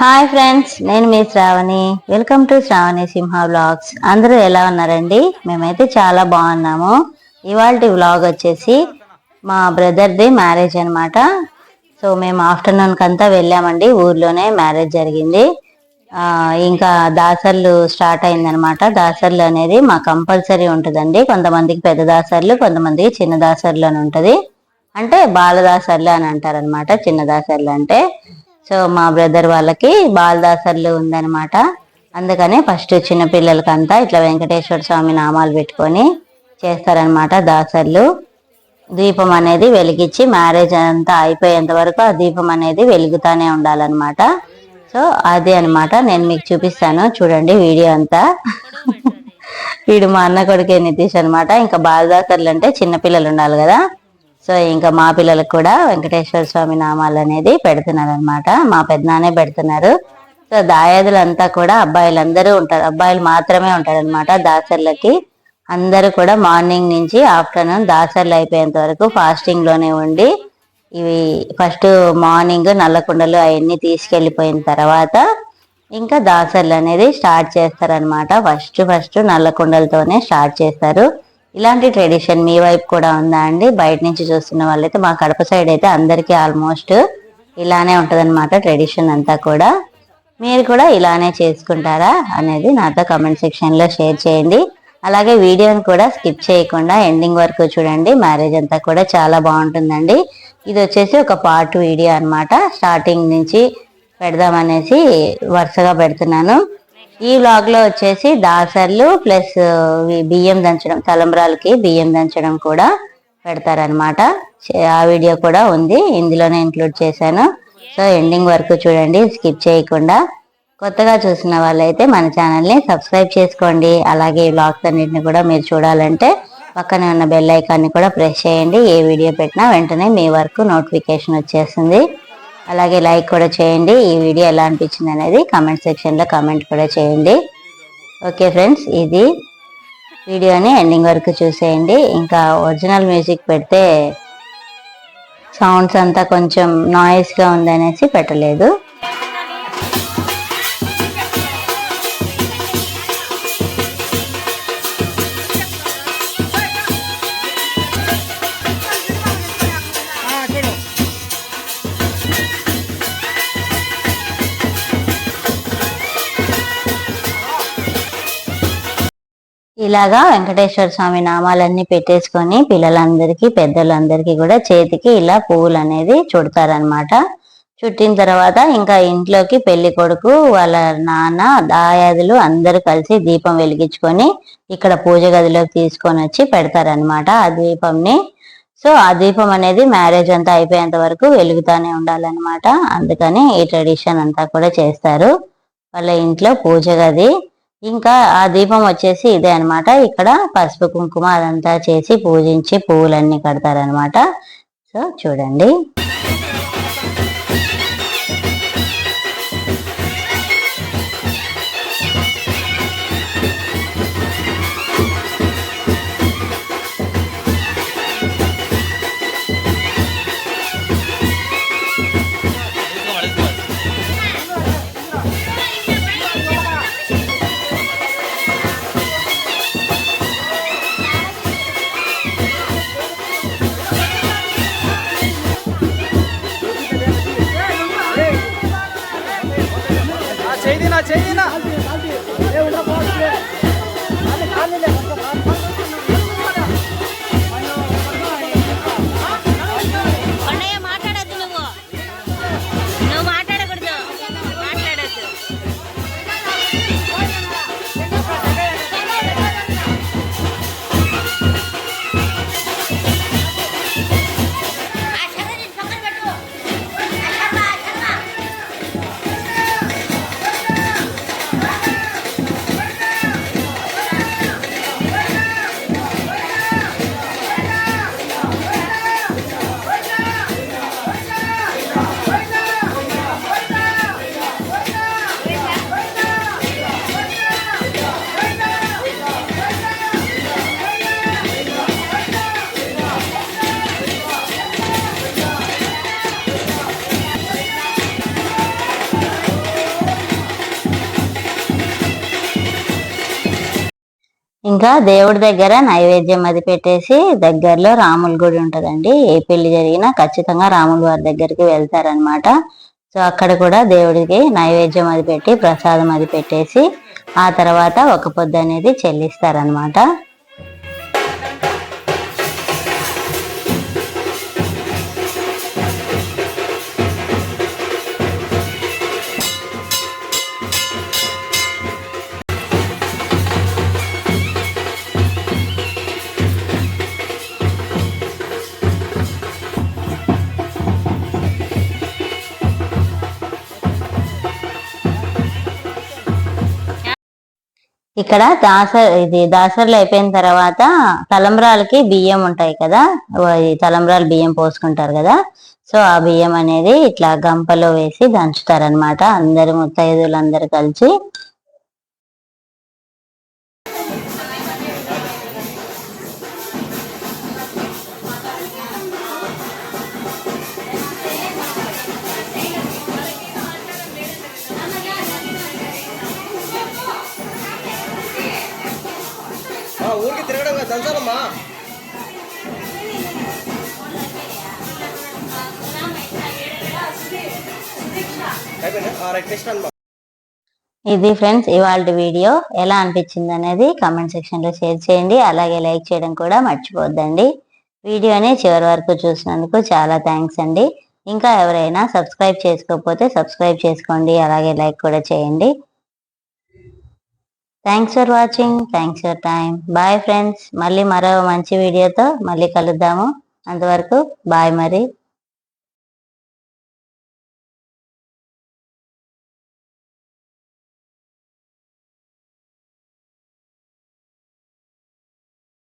Hi friends నేను మీ Shravani. Welcome to Shravani Simha vlogs అందరూ ఎలా ఉన్నారండి? మేమైతే చాలా బాగున్నాము. ఇవాళ వ్లాగ్ వచ్చేసి మా బ్రదర్ది మ్యారేజ్ అనమాట సో మేము ఆఫ్టర్నూన్కి అంతా వెళ్ళామండి. ఊర్లోనే మ్యారేజ్ జరిగింది. ఇంకా దాసర్లు స్టార్ట్ అయిందనమాట దాసర్లు అనేది మా కంపల్సరీ ఉంటుందండి. కొంతమందికి పెద్ద దాసర్లు కొంతమందికి చిన్న దాసర్లు అని ఉంటుంది. అంటే బాలదాసర్లు అని అంటారనమాట చిన్న దాసర్లు అంటే సో మా బ్రదర్ వాళ్ళకి బాలదాసర్లు ఉందన్నమాట. అందుకనే ఫస్ట్ చిన్న పిల్లలకంతా ఇట్లా వెంకటేశ్వర స్వామి నామాలు పెట్టుకొని చేస్తారనమాట దాసర్లు. దీపం అనేది వెలిగించి మ్యారేజ్ అంతా అయిపోయేంత వరకు ఆ దీపం అనేది వెలుగుతానే ఉండాలన్నమాట. సో అదే అన్నమాట నేను మీకు చూపిస్తాను. చూడండి వీడియో అంతా. వీడు మా అన్న కొడుకే నితీష్ అన్నమాట. ఇంకా బాలదాసర్లు అంటే చిన్న పిల్లలు ఉండాలి కదా. సో ఇంకా మా పిల్లలకు కూడా వెంకటేశ్వర స్వామి నామాలు అనేది పెడుతున్నారు అనమాట మా పెద్దనానే పెడుతున్నారు. సో దాయాదులంతా కూడా అబ్బాయిలందరూ ఉంటారు. అబ్బాయిలు మాత్రమే ఉంటారు అనమాట దాసర్లకి. అందరూ కూడా మార్నింగ్ నుంచి ఆఫ్టర్నూన్ దాసర్లు అయిపోయేంత వరకు ఫాస్టింగ్లోనే ఉండి ఇవి ఫస్ట్ మార్నింగ్ నల్లకుండలు అవన్నీ తీసుకెళ్ళిపోయిన తర్వాత ఇంకా దాసర్లు అనేది స్టార్ట్ చేస్తారనమాట ఫస్ట్ ఫస్ట్ నల్లకుండలతోనే స్టార్ట్ చేస్తారు. ఇలాంటి ట్రెడిషన్ మీ వైపు కూడా ఉందా అండి? బయట నుంచి చూస్తున్న వాళ్ళైతే మా కడప సైడ్ అయితే అందరికీ ఆల్మోస్ట్ ఇలానే ఉంటుందన్నమాట ట్రెడిషన్ అంతా కూడా. మీరు కూడా ఇలానే చేసుకుంటారా అనేది నాతో కమెంట్ సెక్షన్లో షేర్ చేయండి. అలాగే వీడియోని కూడా స్కిప్ చేయకుండా ఎండింగ్ వరకు చూడండి. మ్యారేజ్ అంతా కూడా చాలా బాగుంటుందండి. ఇది వచ్చేసి ఒక పార్ట్ వీడియో అన్నమాట. స్టార్టింగ్ నుంచి పెడదామనేసి వరుసగా పెడుతున్నాను. ఈ వ్లాగ్లో వచ్చేసి దాసర్లు ప్లస్ బియ్యం దంచడం తలంబ్రాలకి బియ్యం దంచడం కూడా పెడతారనమాట ఆ వీడియో కూడా ఉంది. ఇందులోనే ఇంక్లూడ్ చేశాను. సో ఎండింగ్ వరకు చూడండి. స్కిప్ చేయకుండా. కొత్తగా చూసిన వాళ్ళైతే మన ఛానల్ని సబ్స్క్రైబ్ చేసుకోండి. అలాగే ఈ వ్లాగ్స్ అన్నింటిని కూడా మీరు చూడాలంటే పక్కనే ఉన్న బెల్ ఐకాన్ని కూడా ప్రెస్ చేయండి. ఏ వీడియో పెట్టినా వెంటనే మీ వరకు నోటిఫికేషన్ వచ్చేస్తుంది. అలాగే లైక్ కూడా చేయండి. ఈ వీడియో ఎలా అనిపించింది అనేది కామెంట్ సెక్షన్లో కామెంట్ కూడా చేయండి. ఓకే ఫ్రెండ్స్ ఇది వీడియోని ఎండింగ్ వరకు చూసేయండి. ఇంకా ఒరిజినల్ మ్యూజిక్ పెడితే సౌండ్స్ అంతా కొంచెం నాయిస్గా ఉందనేసి పెట్టలేదు. ఇలాగా వెంకటేశ్వర స్వామి నామాలన్నీ పెట్టేసుకొని పిల్లలందరికీ పెద్దలందరికీ కూడా చేతికి ఇలా పువ్వులు అనేది చుడతారనమాట చుట్టిన తర్వాత ఇంకా ఇంట్లోకి పెళ్ళి కొడుకు వాళ్ళ నాన్న దాయాదులు అందరూ కలిసి దీపం వెలిగించుకొని ఇక్కడ పూజ గదిలోకి తీసుకొని వచ్చి పెడతారనమాట ఆ దీపంని. సో ఆ దీపం అనేది మ్యారేజ్ అంతా అయిపోయేంత వరకు వెలుగుతానే ఉండాలన్నమాట. అందుకని ఈ ట్రెడిషన్ అంతా కూడా చేస్తారు. వాళ్ళ ఇంట్లో పూజ గది ఇంకా ఆ దీపం వచ్చేసి ఇదే అన్నమాట. ఇక్కడ పసుపు కుంకుమ అదంతా చేసి పూజించి పువ్వులన్నీ కడతారనమాట సో చూడండి. చేయినా చేయినా ఇంకా దేవుడి దగ్గర నైవేద్యం అది పెట్టేసి దగ్గరలో రాముల గుడి ఉంటదండి. ఏ పెళ్ళి జరిగినా ఖచ్చితంగా రాముల వారి దగ్గరికి వెళ్తారనమాట సో అక్కడ కూడా దేవుడికి నైవేద్యం అది పెట్టి ప్రసాదం అది పెట్టేసి ఆ తర్వాత ఒక పొద్దు అనేది చెల్లిస్తారనమాట ఇక్కడ దాస ఇది దాసర్లు అయిపోయిన తర్వాత తలంబ్రాలకి బియ్యం ఉంటాయి కదా? ఈ తలంబ్రాలు బియ్యం పోసుకుంటారు కదా? సో ఆ బియ్యం అనేది ఇట్లా గంపలో వేసి దంచుతారనమాట అందరు ముత్తైదులు అందరు కలిసి అమ్మా ఇది ఫ్రెండ్స్ ఇవాళ వీడియో ఎలా అనిపించింది అనేది కామెంట్ సెక్షన్లో షేర్ చేయండి. అలాగే లైక్ చేయడం కూడా మర్చిపోద్దండి. వీడియోని చివరి వరకు చూసినందుకు చాలా థ్యాంక్స్ అండి. ఇంకా ఎవరైనా సబ్స్క్రైబ్ చేసుకోకపోతే సబ్స్క్రైబ్ చేసుకోండి. అలాగే లైక్ కూడా చేయండి. Thanks for watching thanks for time bye friends మళ్ళీ మరో మంచి వీడియోతో మళ్ళీ కలుద్దాము. అంతవరకు బాయ్ మరి.